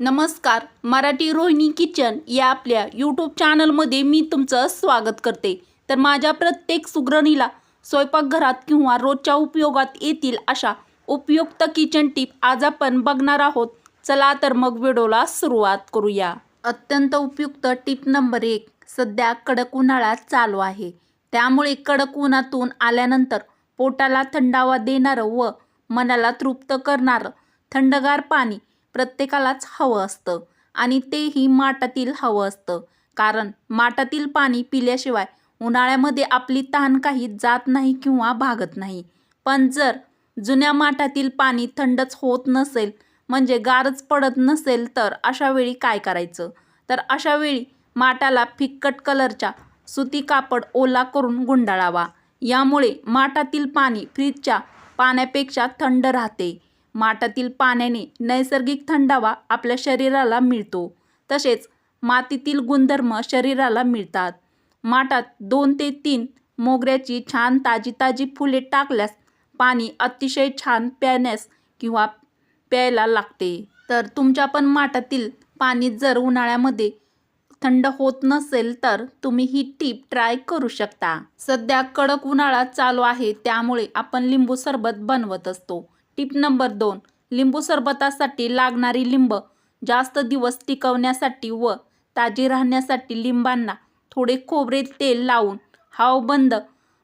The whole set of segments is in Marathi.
नमस्कार मराठी रोहिणी किचन या आपल्या यूट्यूब चॅनलमध्ये मी तुमचं स्वागत करते. तर माझ्या प्रत्येक सुगरणीला स्वयंपाकघरात किंवा रोजच्या उपयोगात येतील अशा उपयुक्त किचन टिप आज आपण बघणार आहोत. चला तर मग व्हिडिओला सुरुवात करूया. अत्यंत उपयुक्त टिप नंबर एक सध्या कडक उन्हाळा चालू आहे. त्यामुळे कडक उन्हातून आल्यानंतर पोटाला थंडावा देणारं व मनाला तृप्त करणारं थंडगार पाणी प्रत्येकालाच हवं असतं. आणि तेही माठातील हवं असतं. कारण माठातील पाणी पिल्याशिवाय उन्हाळ्यामध्ये आपली तहान काही जात नाही किंवा भागत नाही. पण जर जुन्या माठातील पाणी थंडच होत नसेल म्हणजे गारच पडत नसेल तर अशा वेळी काय करायचं? तर अशा वेळी माठाला फिक्कट कलरच्या सुती कापड ओला करून गुंडाळावा. यामुळे माठातील पाणी फ्रीजच्या पाण्यापेक्षा थंड राहते. माठातील पाण्याने नैसर्गिक थंडावा आपल्या शरीराला मिळतो. तसेच मातीतील गुणधर्म शरीराला मिळतात. माठात दोन ते तीन मोगऱ्याची छान ताजी ताजी फुले टाकल्यास पाणी अतिशय छान प्याण्यास किंवा प्यायला लागते. तर तुमच्या पण माठातील पाणी जर उन्हाळ्यामध्ये थंड होत नसेल तर तुम्ही ही टीप ट्राय करू शकता. सध्या कडक उन्हाळा चालू आहे त्यामुळे आपण लिंबू सरबत बनवत असतो. टीप नंबर दोन. लिंबू सरबतासाठी लागणारी लिंब जास्त दिवस टिकवण्यासाठी व ताजी राहण्यासाठी लिंबांना थोडे खोबरे तेल लावून हाव बंद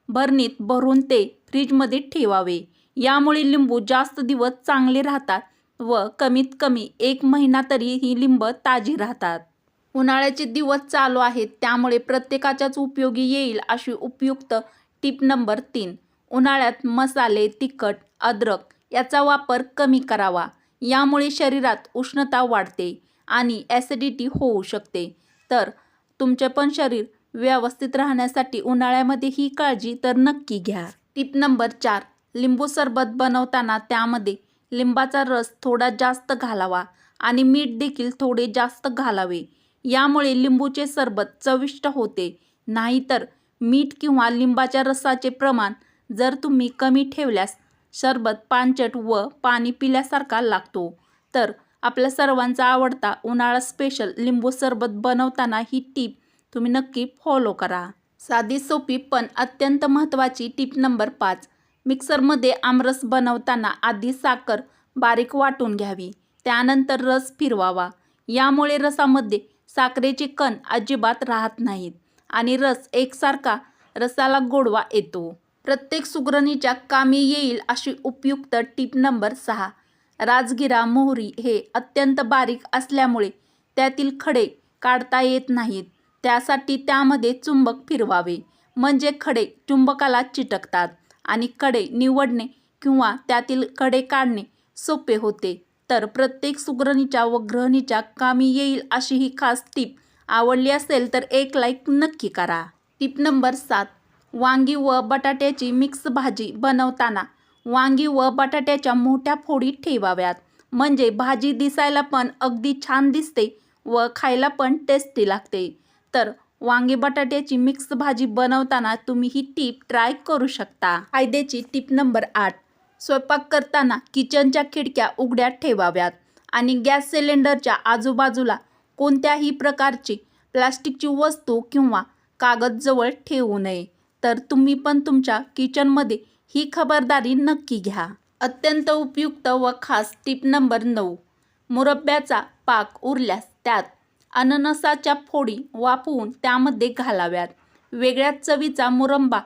भरणीत भरून ते फ्रीजमध्ये ठेवावे. यामुळे लिंबू जास्त दिवस चांगले राहतात व कमीत कमी एक महिना तरी ही लिंब ताजी राहतात. उन्हाळ्याचे दिवस चालू आहेत त्यामुळे प्रत्येकाच्याच उपयोगी येईल अशी उपयुक्त टीप नंबर तीन. उन्हाळ्यात मसाले तिखट अद्रक याचा वापर कमी करावा. यामुळे शरीरात उष्णता वाढते आणि ॲसिडिटी होऊ शकते. तर तुमचे पण शरीर व्यवस्थित राहण्यासाठी उन्हाळ्यामध्ये ही काळजी तर नक्की घ्या. टिप नंबर चार लिंबू सरबत बनवताना त्यामध्ये लिंबाचा रस थोडा जास्त घालावा आणि मीठ देखील थोडे जास्त घालावे. यामुळे लिंबूचे सरबत चविष्ट होते. नाहीतर मीठ किंवा लिंबाच्या रसाचे प्रमाण जर तुम्ही कमी ठेवल्यास सरबत पानचट व पाणी पिल्यासारखा लागतो. तर आपल्या सर्वांचा आवडता उन्हाळा स्पेशल लिंबू सरबत बनवताना ही टीप तुम्ही नक्की फॉलो करा. साधी सोपी पण अत्यंत महत्त्वाची टीप नंबर पाच. मिक्सरमध्ये आमरस बनवताना आधी साखर बारीक वाटून घ्यावी. त्यानंतर रस फिरवावा. यामुळे रसामध्ये साखरेचे कण अजिबात राहत नाहीत आणि रस एकसारखा रसाला गोडवा येतो. प्रत्येक सुगरणीच्या कामी येईल अशी उपयुक्त टीप नंबर सहा. राजगिरा मोहरी हे अत्यंत बारीक असल्यामुळे त्यातील खडे काढता येत नाहीत. त्यासाठी त्यामध्ये चुंबक फिरवावे. म्हणजे खडे चुंबकाला चिटकतात आणि कडे निवडणे किंवा त्यातील कडे काढणे सोपे होते. तर प्रत्येक सुगरणीच्या व गृहिणीच्या कामी येईल अशी ही खास टीप आवडली असेल तर एक लाईक नक्की करा. टीप नंबर सात. वांगी व बटाट्याची मिक्स भाजी बनवताना वांगी व बटाट्याच्या मोठ्या फोडी ठेवाव्यात. म्हणजे भाजी दिसायला पण अगदी छान दिसते व खायला पण टेस्टी लागते. तर वांगी बटाट्याची मिक्स भाजी बनवताना तुम्ही ही टीप ट्राय करू शकता. फायद्याची टीप नंबर आठ. स्वयंपाक करताना किचनच्या खिडक्या उघड्या ठेवाव्यात आणि गॅस सिलेंडरच्या आजूबाजूला कोणत्याही प्रकारची प्लास्टिकची वस्तू किंवा कागद जवळ ठेवू नये. तर तुम्ही पण तुमच्या किचनमध्ये ही खबरदारी नक्की घ्या. अत्यंत उपयुक्त व खास टीप नंबर नऊ. मुरब्याचा पाक उरल्यास त्यात अननसाच्या फोडी वाफवून त्यामध्ये घालाव्यात. वेगळ्या चवीचा मुरंबा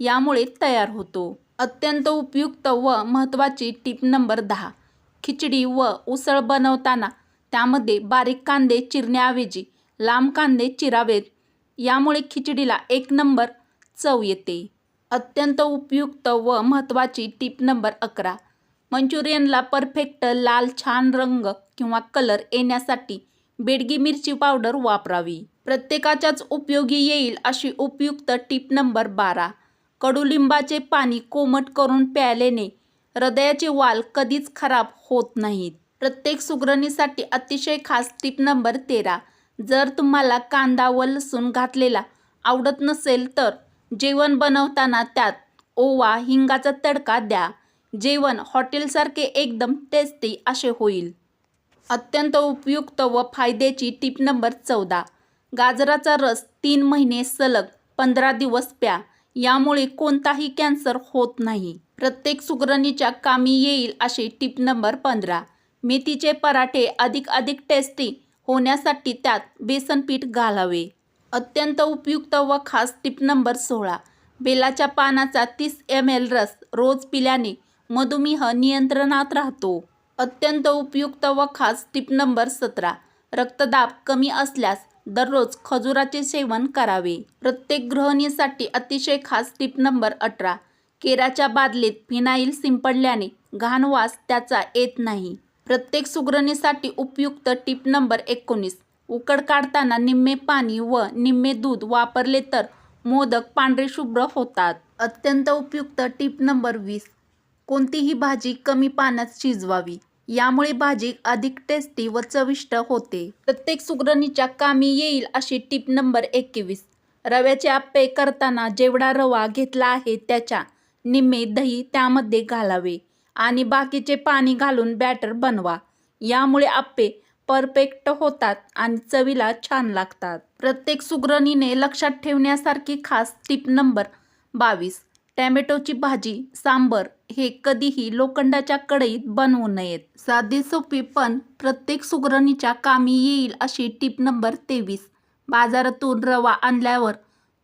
यामुळे तयार होतो. अत्यंत उपयुक्त व महत्त्वाची टीप नंबर दहा. खिचडी व उसळ बनवताना त्यामध्ये बारीक कांदे चिरण्याऐवजी लांब कांदे चिरावेत. यामुळे खिचडीला एक नंबर चव येते. अत्यंत उपयुक्त व महत्त्वाची टीप नंबर अकरा. मंचुरियनला परफेक्ट लाल छान रंग किंवा कलर येण्यासाठी बेडगी मिरची पावडर वापरावी. प्रत्येकाच्याच उपयोगी येईल अशी उपयुक्त टीप नंबर बारा. कडुलिंबाचे पाणी कोमट करून प्यायल्याने हृदयाचे वाल कधीच खराब होत नाहीत. प्रत्येक सुगरणीसाठी अतिशय खास टीप नंबर तेरा. जर तुम्हाला कांदा व लसूण घातलेला आवडत नसेल तर जेवण बनवताना त्यात ओवा हिंगाचा तडका द्या. जेवण हॉटेलसारखे एकदम टेस्टी असे होईल. अत्यंत उपयुक्त व फायद्याची टीप नंबर चौदा. गाजराचा रस तीन महिने सलग पंधरा दिवस प्या. यामुळे कोणताही कॅन्सर होत नाही. प्रत्येक सुगरणीच्या कामी येईल अशी टीप नंबर पंधरा. मेथीचे पराठे अधिक अधिक टेस्टी होण्यासाठी त्यात बेसन पीठ घालावे. अत्यंत उपयुक्त व खास टीप नंबर सोळा. बेलाच्या पानाचा तीस एम एल रस रोज पिल्याने मधुमेह नियंत्रणात राहतो. अत्यंत उपयुक्त व खास टीप नंबर सतरा. रक्तदाब कमी असल्यास दररोज खजुराचे सेवन करावे. प्रत्येक गृहिणीसाठी अतिशय खास टीप नंबर अठरा. केराच्या बादलीत फिनाईल शिंपडल्याने घाण वास त्याचा येत नाही. प्रत्येक सुगरणीसाठी उपयुक्त टीप नंबर एकोणीस. उकड काढताना निम्मे पाणी व निम्मे दूध वापरले तर मोदक पांढरे शुभ्र होतात. अत्यंत उपयुक्त टीप नंबर वीस. कोणतीही भाजी कमी पाण्यात शिजवावी. यामुळे भाजी अधिक टेस्टी व चविष्ट होते. प्रत्येक सुगरणीच्या कामी येईल अशी टीप नंबर एकवीस. रव्याचे आप्पे करताना जेवढा रवा घेतला आहे त्याच्या निम्मे दही त्यामध्ये घालावे आणि बाकीचे पाणी घालून बॅटर बनवा. यामुळे आप्पे परफेक्ट होतात आणि चवीला छान लागतात. प्रत्येक सुगरणीने लक्षात ठेवण्यासारखी खास टीप नंबर बावीस. टॅमॅटोची भाजी सांबर हे कधीही लोखंडाच्या कढईत बनवू नयेत. साधी सोपी पण प्रत्येक सुगरणीच्या कामी येईल अशी टीप नंबर तेवीस. बाजारातून रवा आणल्यावर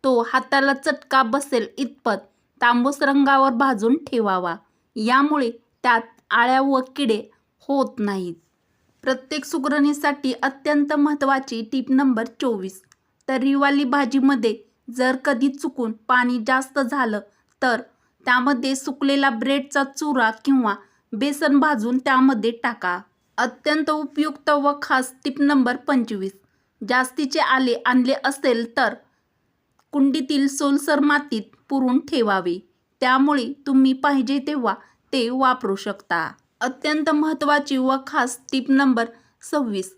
तो हाताला चटका बसेल इतपत तांबूस रंगावर भाजून ठेवावा. यामुळे त्यात आळ्या व किडे होत नाहीत. प्रत्येक सुगरणीसाठी अत्यंत महत्त्वाची टीप नंबर चोवीस. तर्रीवाली भाजीमध्ये जर कधी चुकून पाणी जास्त झालं तर त्यामध्ये सुकलेला ब्रेडचा चुरा किंवा बेसन भाजून त्यामध्ये टाका. अत्यंत उपयुक्त व खास टीप नंबर पंचवीस. जास्तीचे आले आणले असेल तर कुंडीतील सोलसर मातीत पुरून ठेवावे. त्यामुळे तुम्ही पाहिजे तेव्हा ते वापरू शकता. अत्यंत महत्त्वाची व खास टीप नंबर सव्वीस.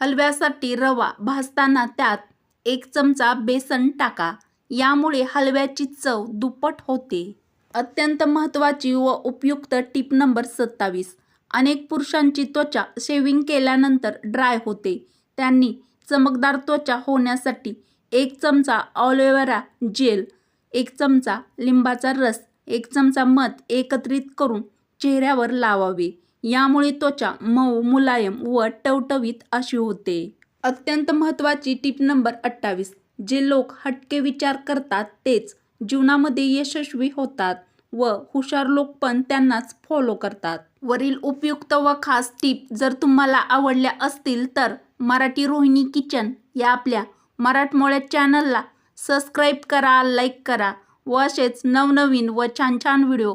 हलव्यासाठी रवा भाजताना त्यात एक चमचा बेसन टाका. यामुळे हलव्याची चव दुप्पट होते. अत्यंत महत्त्वाची व उपयुक्त टीप नंबर सत्तावीस. अनेक पुरुषांची त्वचा शेविंग केल्यानंतर ड्राय होते. त्यांनी चमकदार त्वचा होण्यासाठी एक चमचा ऑलिव्हेरा जेल एक चमचा लिंबाचा रस एक चमचा मध एकत्रित करून चेहऱ्यावर लावावे. यामुळे त्वचा मऊ मुलायम व टवटवीत अशी होते. अत्यंत महत्त्वाची टीप नंबर अठ्ठावीस. जे लोक हटके विचार करतात तेच जीवनामध्ये यशस्वी होतात व हुशार लोक पण त्यांनाच फॉलो करतात. वरील उपयुक्त व खास टीप जर तुम्हाला आवडल्या असतील तर मराठी रोहिणी किचन या आपल्या मराठमोळ्या चॅनलला सबस्क्राईब करा लाईक करा व असेच नवनवीन व छान छान व्हिडिओ